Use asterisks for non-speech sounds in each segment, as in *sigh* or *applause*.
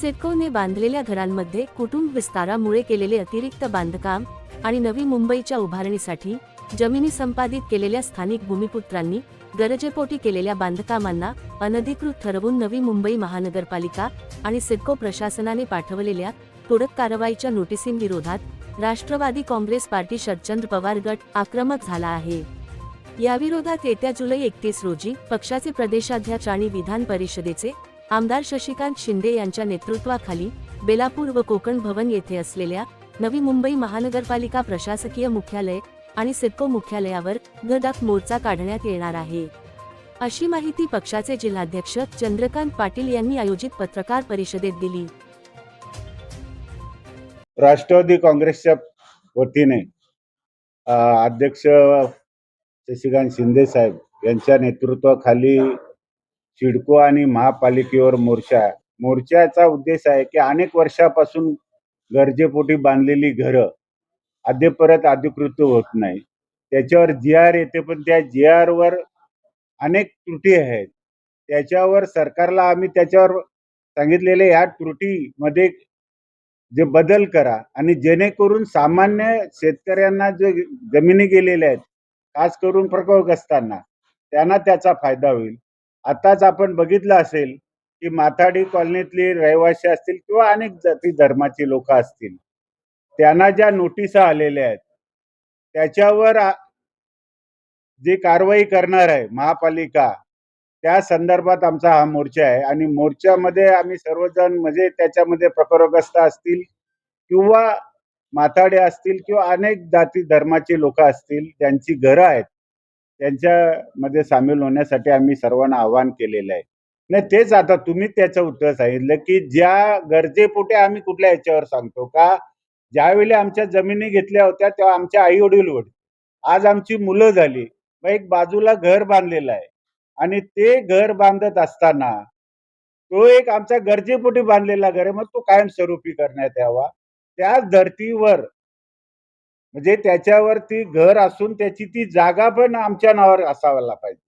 सिडकोने बांधलेल्या घरांमध्ये कुटुंब विस्तारामुळे केलेले अतिरिक्त बांधकाम आणि नवी मुंबईच्या उभारणीसाठी जमिनी संपादित केलेल्या स्थानिक भूमिपुत्रांनी गरजेपोटी केलेल्या बांधकामांना अनधिकृत ठरवून नवी मुंबई महानगरपालिका आणि सिडको प्रशासनाने पाठवलेल्या तोडक कारवाईच्या नोटिसींविरोधात राष्ट्रवादी काँग्रेस पार्टी शरदचंद्र पवार गट आक्रमक झाला आहे. याविरोधात येत्या जुलै एकतीस रोजी पक्षाचे प्रदेशाध्यक्ष आणि विधान परिषदेचे आमदार शशिकांत शिंदे यांच्या नेतृत्वाखाली बेलापूर व कोकण भवन येथे असलेल्या नवी मुंबई महानगरपालिका प्रशासकीय मुख्यालय आणि सिडको मुख्यालयावर गदाक मोर्चा काढण्यात येणार आहे. अशी माहिती पक्षाचे जिल्हाध्यक्ष चंद्रकांत पाटील यांनी आयोजित पत्रकार परिषदेत दिली. राष्ट्रवादी काँग्रेसच्या वतीने अध्यक्ष शशिकांत शिंदे साहेब यांच्या नेतृत्वाखाली सिडको आणि महापालिकेवर मोर्चा आहे. मोर्चाचा उद्देश आहे की अनेक वर्षापासून गरजेपोटी बांधलेली घरं अद्याप परत अधिकृत होत नाही. त्याच्यावर जी आर येते पण त्या जी वर अनेक त्रुटी आहेत. त्याच्यावर सरकारला आम्ही त्याच्यावर सांगितलेले ह्या त्रुटीमध्ये जे बदल करा आणि जेणेकरून सामान्य शेतकऱ्यांना जे जमिनी गेलेल्या आहेत खास करून प्रकोप असताना त्यांना त्याचा फायदा होईल. आताच आपण बघितलं असेल की माथाडी कॉलनीतली रहिवासी असतील किंवा अनेक जाती धर्माची लोक असतील. त्यांना ज्या नोटिसा आलेल्या आहेत त्याच्यावर जी कारवाई करणार आहे महापालिका त्या संदर्भात आमचा हा मोर्चा आहे. आणि मोर्चामध्ये आम्ही सर्वजण म्हणजे त्याच्यामध्ये प्रकरग्रस्त असतील किंवा माथाडे असतील किंवा अनेक जाती धर्माची लोक असतील ज्यांची घरं आहेत त्यांच्यामध्ये सामील होण्यासाठी आम्ही सर्वांना आवाहन केलेलं आहे. नाही तेच आता तुम्ही त्याचं उत्तर सांगितलं की ज्या गरजेपोटे आम्ही कुठल्या याच्यावर सांगतो का ज्यावेळी आमच्या जमिनी घेतल्या होत्या तेव्हा आमच्या आई वडील होते. आज आमची मुलं झाली. मग एक बाजूला घर बांधलेलं आहे. आणि ते घर बांधत असताना तो एक आमच्या गरजेपोटी बांधलेला घर आहे. मग तो कायमस्वरूपी करण्यात यावा. त्याच धर्तीवर म्हणजे त्याच्यावरती घर असून त्याची ती जागा पण आमच्या नावावर असावायला पाहिजे.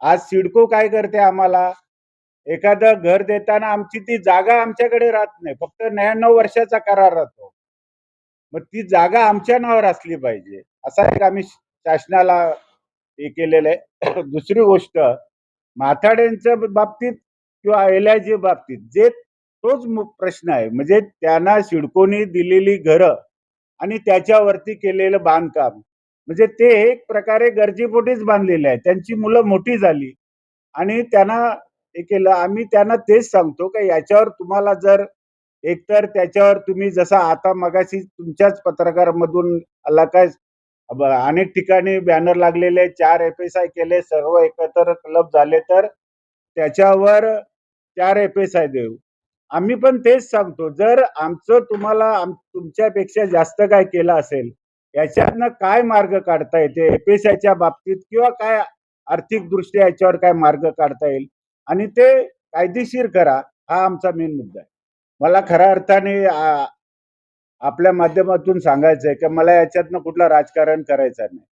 आज सिडको काय करते आम्हाला? एखादं घर देताना आमची ती जागा आमच्याकडे राहत नाही. फक्त नव्याण्णव वर्षाचा करार राहतो. मग ती जागा आमच्या नावावर असली पाहिजे. असा एक आम्ही शासनाला हे केलेलं आहे. *coughs* दुसरी गोष्ट माथाड्यांच्या बाबतीत किंवा एल आय जी बाबतीत जे तोच प्रश्न आहे. म्हणजे त्यांना सिडकोनी दिलेली घरं आणि त्याच्यावरती केलेलं बांधकाम. म्हणजे ते एक प्रकारे गरजेपोटीच बांधलेले आहे. त्यांची मुलं मोठी झाली. आणि त्यांना हे केलं. आम्ही त्यांना तेच सांगतो का याच्यावर तुम्हाला जर एकतर त्याच्यावर तुम्ही जसा आता मगाशी तुमच्याच पत्रकारामधून आला काय अनेक ठिकाणी बॅनर लागलेले चार एफ एस आय केले सर्व एकत्र क्लब झाले तर त्याच्यावर चार एफ एस आय देऊ. आम्ही पण तेच सांगतो जर आमचं तुम्हाला तुमच्यापेक्षा जास्त काय केलं असेल याच्यातनं काय मार्ग काढता येते? एपीएसआयच्या बाबतीत किंवा काय आर्थिक दृष्ट्या याच्यावर काय मार्ग काढता येईल? आणि ते कायदेशीर करा हा आमचा मेन मुद्दा आहे. मला खऱ्या अर्थाने आपल्या माध्यमातून सांगायचं आहे की मला याच्यातनं कुठलं राजकारण करायचं नाही.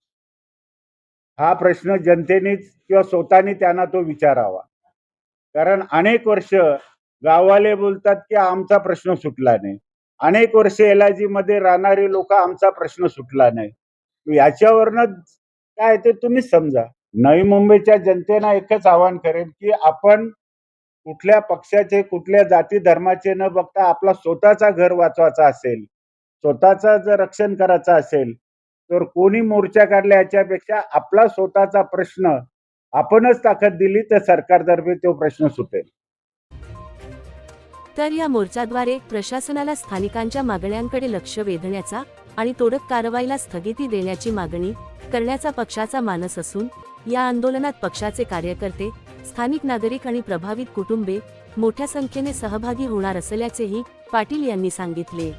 हा प्रश्न जनतेनेच किंवा स्वतःने त्यांना तो विचारावा. कारण अनेक वर्ष गाववाले बोलतात की आमचा प्रश्न सुटला नाही. अनेक वर्ष एल आयमध्ये राहणारे लोक आमचा प्रश्न सुटला नाही. याच्यावरनं काय ते तुम्ही समजा. नवी मुंबईच्या जनतेनं एकच आवाहन करेन की आपण कुठल्या पक्षाचे कुठल्या जाती धर्माचे न बघता आपला स्वतःचा घर वाचवायचा असेल स्वतःचा जर रक्षण करायचं असेल तर कोणी मोर्चा काढला याच्यापेक्षा आपला स्वतःचा प्रश्न आपणच ताकद दिली तर सरकारतर्फे तो प्रश्न सुटेल. तर या मोर्चाद्वारे प्रशासनाला स्थानिकांच्या मागण्यांकडे लक्ष वेधण्याचा आणि तोडक कारवाईला स्थगिती देण्याची मागणी करण्याचा पक्षाचा मानस असून या आंदोलनात पक्षाचे कार्यकर्ते स्थानिक नागरिक आणि प्रभावित कुटुंबे मोठ्या संख्येने सहभागी होणार असल्याचेही पाटील यांनी सांगितले.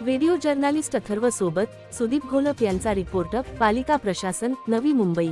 व्हिडिओ जर्नालिस्ट अथर्व सोबत सुदीप घोलप यांचा रिपोर्ट पालिका प्रशासन नवी मुंबई.